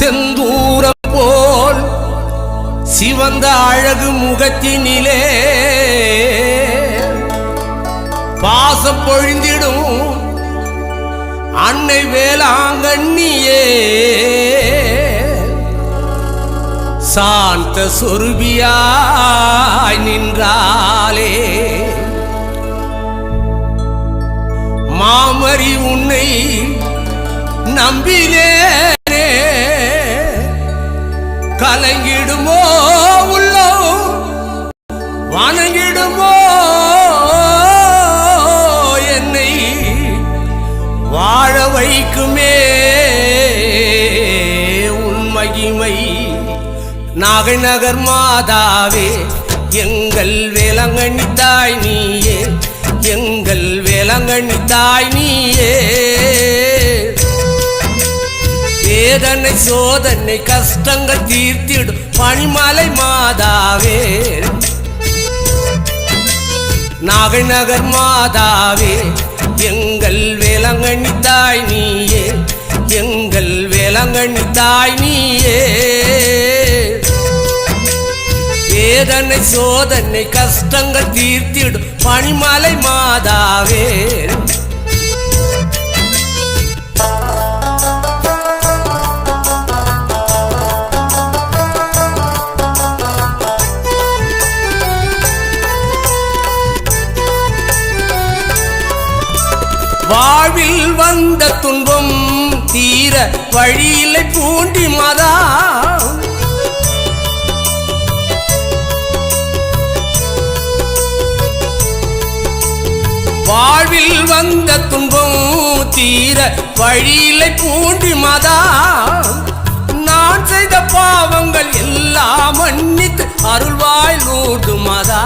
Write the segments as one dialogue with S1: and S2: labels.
S1: செந்தூரம் போல் சிவந்த அழகு முகத்தினிலே பாசம் பொழிந்திடும் அன்னை வேளாங்கண்ணியே. சாந்த சொருபியாய் நின்றாலே. மாமரி உன்னை நம்பினே கலங்கிடுமோ உள்ளோ வணங்கிடுமோ என்னை? வாழ வைக்குமே உண்மகிமை நாகை நகர் மாதாவே எங்கள் வேளாங்கண்ணி தாய் நீயே. எங்கள் வேளாங்கண்ணி தாய் நீயே. வேதனை சோதனை கஷ்டங்கள் தீர்த்திடும் பனிமலை மாதாவே. நாகை நகர் மாதாவே எங்கள் வேளாங்கண்ணி தாய் நீயே எங்கள் வேளாங்கண்ணி தாய் நீயே. வேதனை சோதனை கஷ்டங்கள் தீர்த்திடும் பனிமலை மாதாவே. வாழ்வில் வந்த துன்பம் தீர வழியிலை பூண்டி மதா. வாழ்வில் வந்த துன்பம் தீர வழியிலை பூண்டி மதா. நான் செய்த பாவங்கள் எல்லாம் மன்னித்து அருள்வாய் நூடு மதா.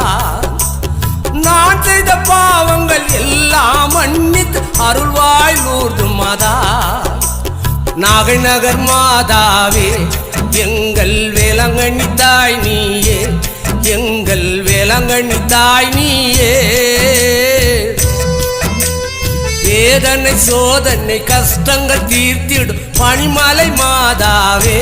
S1: நான் செய்த பாவங்கள் எல்லாம் நாகநகர் மாதாவே எங்கள் வேளாங்கண்ணி தாய் நீயே எங்கள் வேளாங்கண்ணி தாய் நீயே. வேதனை சோதனை கஷ்டங்கள் தீர்த்திடும் பனிமலை மாதாவே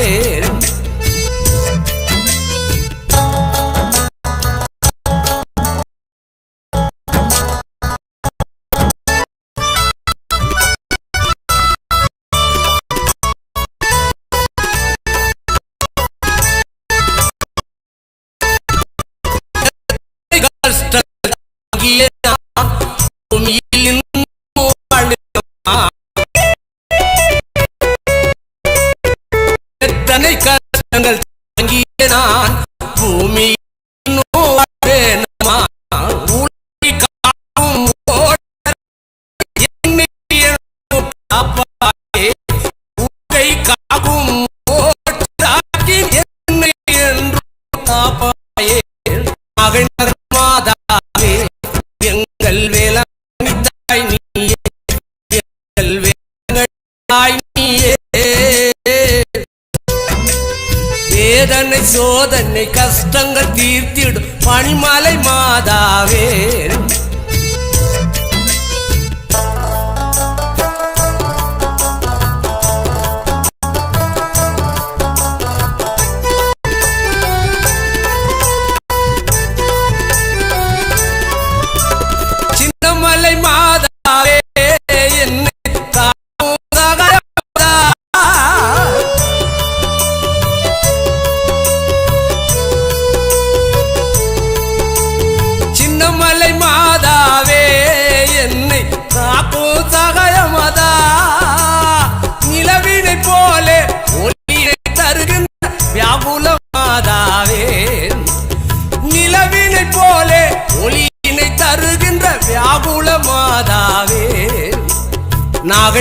S1: எத்தனை கஷ்டங்கள் தாங்கிய நான். பூமி இன்னும் வேதனை சோதனை கஷ்டங்கள் தீர்த்திடும் பனிமலை மாதாவே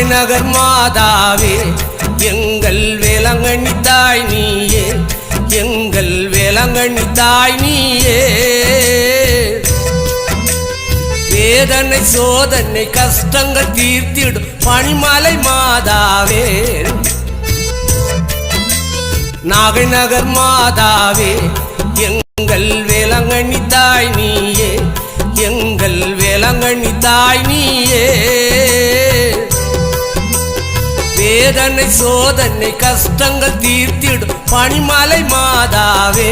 S1: தலைநகர் மாதாவே எங்கள் வேளாங்கண்ணி தாய் நீயே எங்கள் வேளாங்கண்ணி தாய் நீயே வேதனை சோதனை கஷ்டங்கள் தீர்த்திடும் பனிமலை மாதாவே. நாகைநகர் மாதாவே எங்கள் வேளாங்கண்ணி தாய் நீயே எங்கள் வேளாங்கண்ணி தாய் நீயே வேதனை சோதனை கஷ்டங்கள் தீர்த்திடும். பனிமலை மாதாவே.